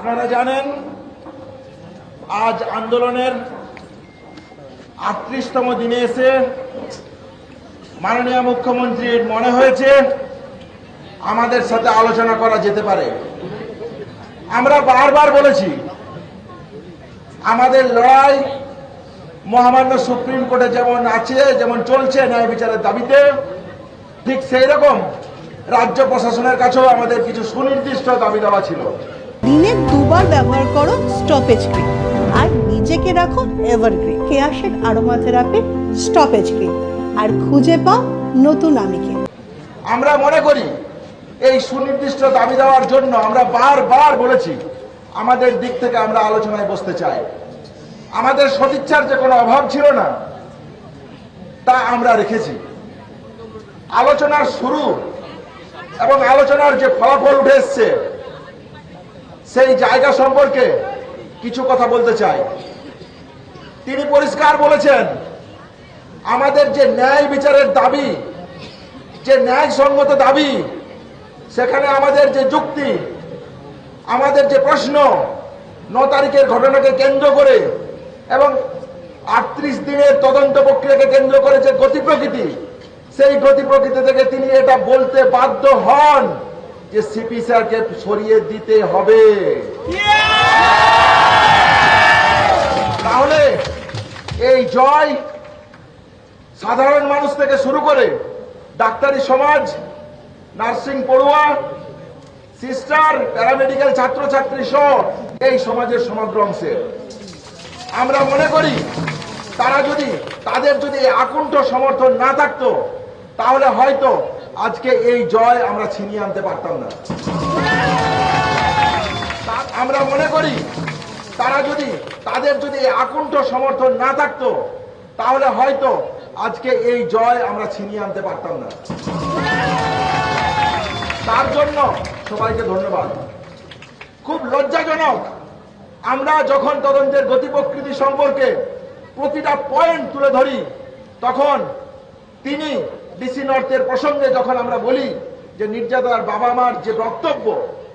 আপনারা জানেন, আজ আন্দোলনের আটত্রিশতম দিনে এসে মাননীয় মুখ্যমন্ত্রীর মনে হয়েছে আমাদের সাথে আলোচনা করা যেতে পারে। আমরা বারবার বলেছি, আমাদের লড়াই মহামান্য সুপ্রিম কোর্টে যেমন আছে, যেমন চলছে ন্যায় বিচারের দাবিতে, ঠিক সেই রকম রাজ্য প্রশাসনের কাছেও আমাদের কিছু সুনির্দিষ্ট দাবি দেওয়া ছিল। দিনে দুবার ব্যবহার করো স্টপেজ ক্রিম আর নিজেকে রাখো এভারগ্রিন কেয়াশেক আরোমা থেরাপি স্টপেজ ক্রিম আর খুঁজে পাও নতুন আমিকে আমরা মনে করি, এই সুনির্দিষ্ট দাবি দেওয়ার জন্য আমরা বারবার বলেছি, আমাদের দিক থেকে আমরা আলোচনায় বসতে চাই। আমাদের সদিচ্ছার যে কোনো অভাব ছিল না, তা আমরা রেখেছি। আলোচনার শুরু এবং আলোচনার যে ফলাফল উঠে এসছে সেই জায়গা সম্পর্কে কিছু কথা বলতে চাই। তিনি পরিষ্কার বলেছেন, আমাদের যে ন্যায় বিচারের দাবি, যে ন্যায়সঙ্গত দাবি, সেখানে আমাদের যে যুক্তি, আমাদের যে প্রশ্ন, ন তারিখের ঘটনাকে কেন্দ্র করে এবং আটত্রিশ দিনের তদন্ত প্রক্রিয়াকে কেন্দ্র করে যে গতি প্রকৃতি, সেই গতি প্রকৃতি থেকে তিনি এটা বলতে বাধ্য হন। যে সিপি স্যারকে সরিয়ে দিতে হবে। তাহলে এই জয় সাধারণ মানুষ থেকে শুরু করে ডাক্তারি সমাজ, নার্সিং পড়ুয়া, সিস্টার, প্যারামেডিক্যাল ছাত্রছাত্রী সহ এই সমাজের সমগ্র অংশে। আমরা মনে করি তারা যদি, তাদের যদি আকুণ্ঠ সমর্থন না থাকতো, তাহলে হয়তো আজকে এই জয় আমরা ছিনিয়ে আনতে পারতাম না। আমরা মনে করি, তারা যদি, তাদের যদি আকুণ্ঠ সমর্থন না থাকতো, তাহলে হয়তো আজকে এই জয় আমরা ছিনিয়ে আনতে পারতাম না। তার জন্য সবাইকে ধন্যবাদ। খুব লজ্জাজনক, আমরা যখন তদন্তের গতি প্রকৃতি সম্পর্কে প্রতিটা পয়েন্ট তুলে ধরি, তখন তিনি ডিসি নর্থের প্রসঙ্গে যখন আমরা বলি যে নির্যাতনার বাবা মার যে বক্তব্য,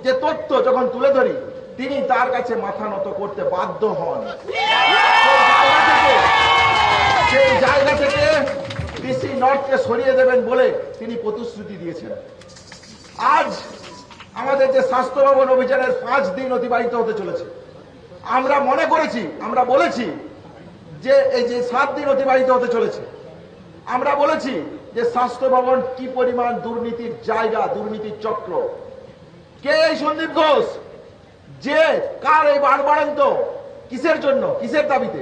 যে তথ্য যখন তুলে ধরি, তিনি তার কাছে মাথা নত করতে বাধ্য হন। সেই জায়গা থেকে ডিসি নর্থকে সরিয়ে দেবেন বলে তিনি প্রতিশ্রুতি দিয়েছেন। আজ আমাদের যে স্বাস্থ্য ভবন অভিযানের পাঁচ দিন অতিবাহিত হতে চলেছে। আমরা মনে করেছি, আমরা বলেছি যে এই যে সাত দিন অতিবাহিত হতে চলেছে আমরা বলেছি যে স্বাস্থ্য ভবন কি পরিমাণ দুর্নীতির জায়গা দুর্নীতির চক্র। কে এই সন্দীপ ঘোষ? যে কার এই বাড়বাড়ন্ত কিসের জন্য? কিসের দাবিতে?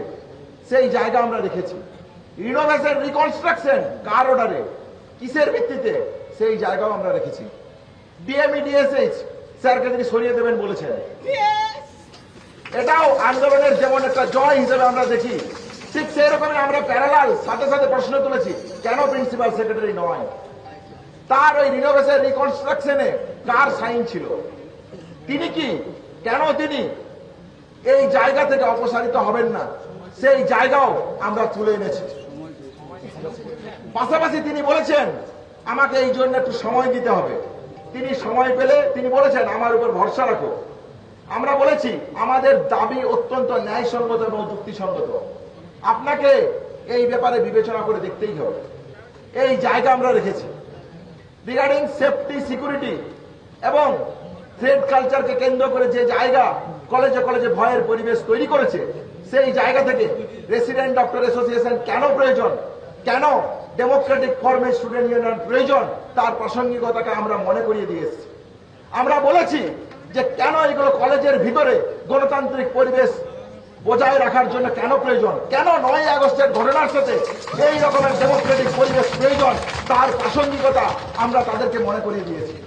সেই জায়গা আমরা রেখেছি। রিনোভেশন রিকনস্ট্রাকশন কার অর্ডারে কিসের ভিত্তিতে? সেই জায়গাও আমরা রেখেছি। ডিএমই ডিএসএইচ স্যারকে তিনি সরিয়ে দেবেন বলেছেন। এটাও আন্দোলনের যেমন একটা জয় হিসেবে আমরা দেখি ঠিক সেই রকমের আমরা প্যারালাল সাথে সাথে প্রশ্ন তুলেছি, কেন প্রিন্সিপাল সেক্রেটারি নয়? তার ওই রিনোভেশন রিকনস্ট্রাকশনে কার সাইন ছিল? তিনি কি? কেন তিনি? এই জায়গা থেকে অপসারিত হবেন না। সেই জায়গাও আমরা তুলে এনেছি। পাশাপাশি তিনি বলেছেন, আমাকে এই জন্য একটু সময় দিতে হবে। তিনি সময় পেলে তিনি বলেছেন, আমার উপর ভরসা রাখো। আমরা বলেছি, আমাদের দাবি অত্যন্ত ন্যায়সঙ্গত এবং যুক্তিসঙ্গত। আপনাকে এই ব্যাপারে বিবেচনা করে দেখতেই হবে। এই জায়গা আমরা রেখেছি। রিগার্ডিং সেফটি সিকিউরিটি এবং থ্রেড কালচারকে কেন্দ্র করে যে জায়গা কলেজে কলেজে ভয়ের পরিবেশ তৈরি করেছে, সেই জায়গা থেকে রেসিডেন্ট ডক্টর অ্যাসোসিয়েশন কেন প্রয়োজন, কেন ডেমোক্রেটিক ফর্মে স্টুডেন্ট ইউনিয়ন প্রয়োজন, তার প্রাসঙ্গিকতাকে আমরা মনে করিয়ে দিয়ে এসেছি। আমরা বলেছি যে কেন এগুলো কলেজের ভিতরে গণতান্ত্রিক পরিবেশ বজায় রাখার জন্য কেন প্রয়োজন? কেন নয় আগস্টের ঘটনার সাথে এই রকমের ডেমোক্রেটিক পরিবেশ প্রয়োজন? তার প্রাসঙ্গিকতা আমরা তাদেরকে মনে করিয়ে দিয়েছি।